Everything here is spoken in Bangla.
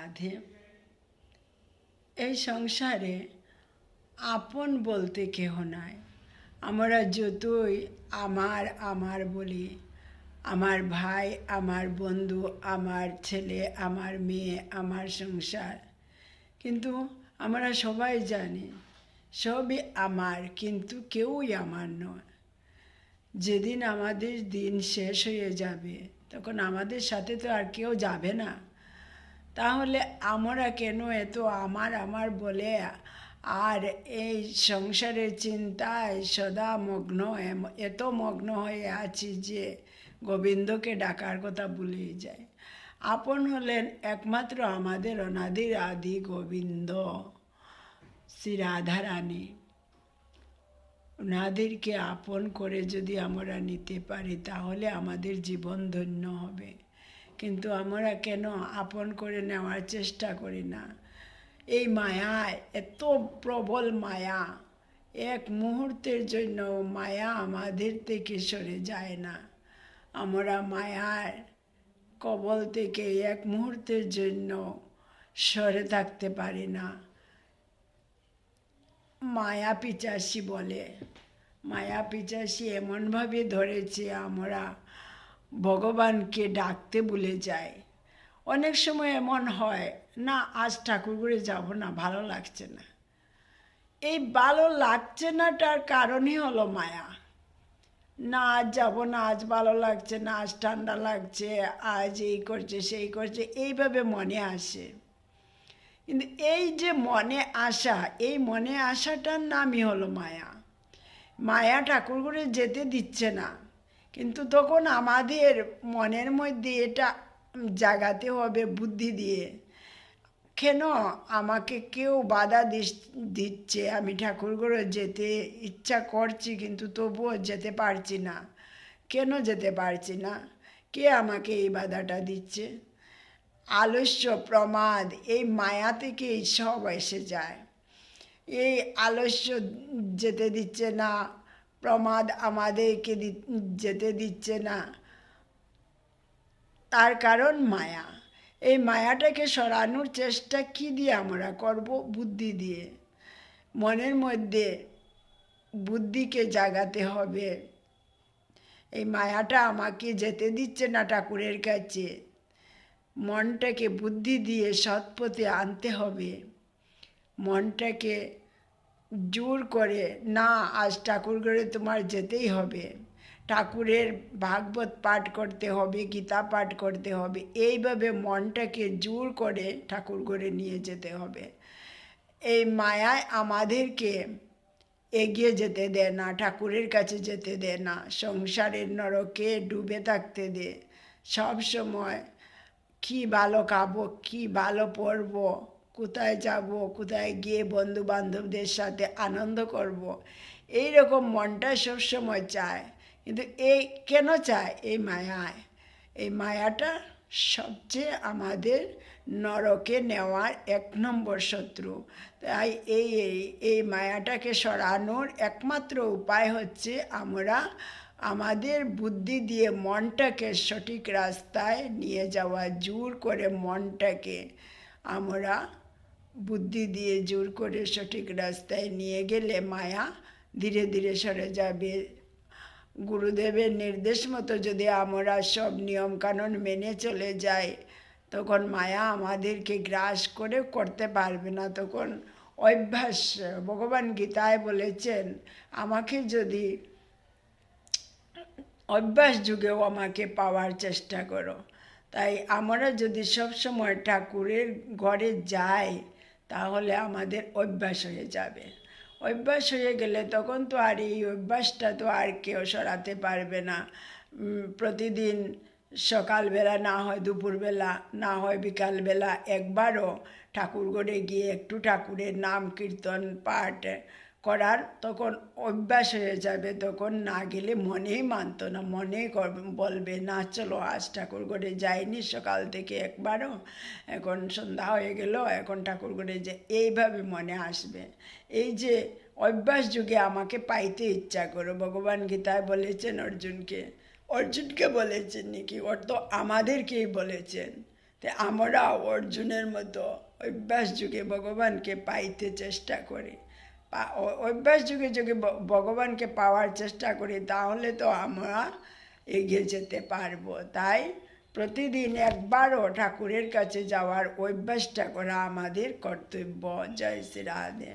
রাধে এই সংসারে আপন বলতে কেহ নাই। আমরা যতই আমার আমার বলি, আমার ভাই, আমার বন্ধু, আমার ছেলে, আমার মেয়ে, আমার সংসার। কিন্তু আমরা সবাই জানি, সবই আমার, কিন্তু কেউই আমার নয়। যেদিন আমাদের দিন শেষ হয়ে যাবে, তখন আমাদের সাথে তো আর কেউ যাবে না। তাহলে আমরা কেন এত আমার আমার বলে আর এই সংসারের চিন্তায় সদা মগ্ন এত মগ্ন হয়ে আছি যে গোবিন্দকে ডাকার কথা ভুলেই যায়। আপন হলেন একমাত্র আমাদের অনাদির আদি গোবিন্দ, শ্রী রাধারানী। ওনাদেরকে আপন করে যদি আমরা নিতে পারি, তাহলে আমাদের জীবন ধন্য হবে। কিন্তু আমরা কেন আপন করে নেওয়ার চেষ্টা করি না? এই মায়ায় এত প্রবল মায়া। এক মুহূর্তের জন্য মায়া আমাদের থেকে সরে যায় না। আমরা মায়ার কবল থেকে এক মুহূর্তের জন্য সরে থাকতে পারি না। মায়া পিচাসি বলে। মায়া পিচাসি এমনভাবে ধরেছে আমরা ভগবানকে ডাকতে ভুলে যায়। অনেক সময় এমন হয়, না, আজ ঠাকুরগুড়ে যাব না, ভালো লাগছে না। এই ভালো লাগছে নাটার কারণই হলো মায়া। না, আজ যাব না, আজ ভালো লাগছে না, আজ ঠান্ডা লাগছে, আজ এই করছে, সেই করছে, এইভাবে মনে আসে। কিন্তু এই যে মনে আসা, এই মনে আসাটার নামই হলো মায়া। মায়া ঠাকুরগুড়ে যেতে দিচ্ছে না। কিন্তু তখন আমাদের মনের মধ্যে এটা জাগাতে হবে বুদ্ধি দিয়ে। কেন আমাকে কেউ বাধা দিচ্ছে? আমি ঠাকুরঘরে যেতে ইচ্ছা করছি কিন্তু তবুও যেতে পারছি না। কেন যেতে পারছি না? কে আমাকে এই বাধাটা দিচ্ছে? আলস্য প্রমাদ, এই মায়া থেকেই সব এসে যায়। এই আলস্য যেতে দিচ্ছে না প্রমাদ আমাদেরকে যেতে দিচ্ছে না। তার কারণ মায়া। এই মায়াটাকে সরানোর চেষ্টা কি দিয়ে আমরা করব বুদ্ধি দিয়ে? মনের মধ্যে বুদ্ধিকে জাগাতে হবে। এই মায়াটা আমাকে যেতে দিচ্ছে না ঠাকুরের কাছে। মনটাকে বুদ্ধি দিয়ে সৎপথে আনতে হবে। মনটাকে জোর করে, না, আজ ঠাকুর ঘরে তোমার যেতেই হবে। ঠাকুরের ভাগবত পাঠ করতে হবে, গীতা পাঠ করতে হবে। এইভাবে মনটাকে জোর করে ঠাকুর ঘরে নিয়ে যেতে হবে। এই মায়ায় আমাদেরকে এগিয়ে যেতে দেয় না, ঠাকুরের কাছে যেতে দেয় না, সংসারের নরকে ডুবে থাকতে দে। সব সময় কি ভালো খাব, কি ভালো পরবো কোথায় যাব, কোথায় গিয়ে বন্ধু বান্ধবদের সাথে আনন্দ করব। এই রকম মনটা সবসময় চায়। কিন্তু এই কেন চায়? এই মায়ায়। এই মায়াটা সবচেয়ে আমাদের নরকে নেওয়ার এক নম্বর শত্রু। তাই এই এই মায়াটাকে সরানোর একমাত্র উপায় হচ্ছে আমরা আমাদের বুদ্ধি দিয়ে মনটাকে সঠিক রাস্তায় নিয়ে যাওয়া, জোর করে মনটাকে আমরা বুদ্ধি দিয়ে জোর করে সঠিক রাস্তায় নিয়ে গেলে মায়া ধীরে ধীরে সরে যাবে। গুরুদেবের নির্দেশ মতো যদি আমরা সব নিয়মকানুন মেনে চলে যাই, তখন মায়া আমাদেরকে গ্রাস করে করতে পারবে না। তখন অভ্যাস, ভগবান গীতায় বলেছেন, আমাকে যদি অভ্যাস যুগেও আমাকে পাওয়ার চেষ্টা করো। তাই আমরা যদি সব সময় ঠাকুরের ঘরে যাই, তাহলে আমাদের অভ্যাস হয়ে যাবে। অভ্যাস হয়ে গেলে তখন তো আর এই অভ্যাসটা তো আর কেউ সরাতে পারবে না। প্রতিদিন সকালবেলা না হয় দুপুরবেলা, না হয় বিকালবেলা একবারও ঠাকুর ঠাকুরঘরে গিয়ে একটু ঠাকুরের নাম কীর্তন, পাঠ করার তখন অভ্যাস হয়ে যাবে, তখন না গেলে মনেই মানতো না, মনেই বলবে, না, চলো, আজ ঠাকুর ঘরে যাইনি, সকাল থেকে একবারও, এখন সন্ধ্যা হয়ে গেল, এখন ঠাকুর ঘরে যে এইভাবে মনে আসবে। এই যে অভ্যাস যুগে আমাকে পাইতে ইচ্ছা করো, ভগবান গীতায় বলেছেন অর্জুনকে অর্জুনকে বলেছেন নাকি, ওর তো আমাদেরকেই বলেছেন, তে আমরা অর্জুনের মতো অভ্যাস যুগে ভগবানকে পাইতে চেষ্টা করি। অভ্যাস যুগে যুগে ভগবানকে পাওয়ার চেষ্টা করি, তাহলে তো আমরা এগিয়ে যেতে পারব। তাই প্রতিদিন একবারও ঠাকুরের কাছে যাওয়ার অভ্যাসটা করা আমাদের কর্তব্য। জয় শ্রী রাধে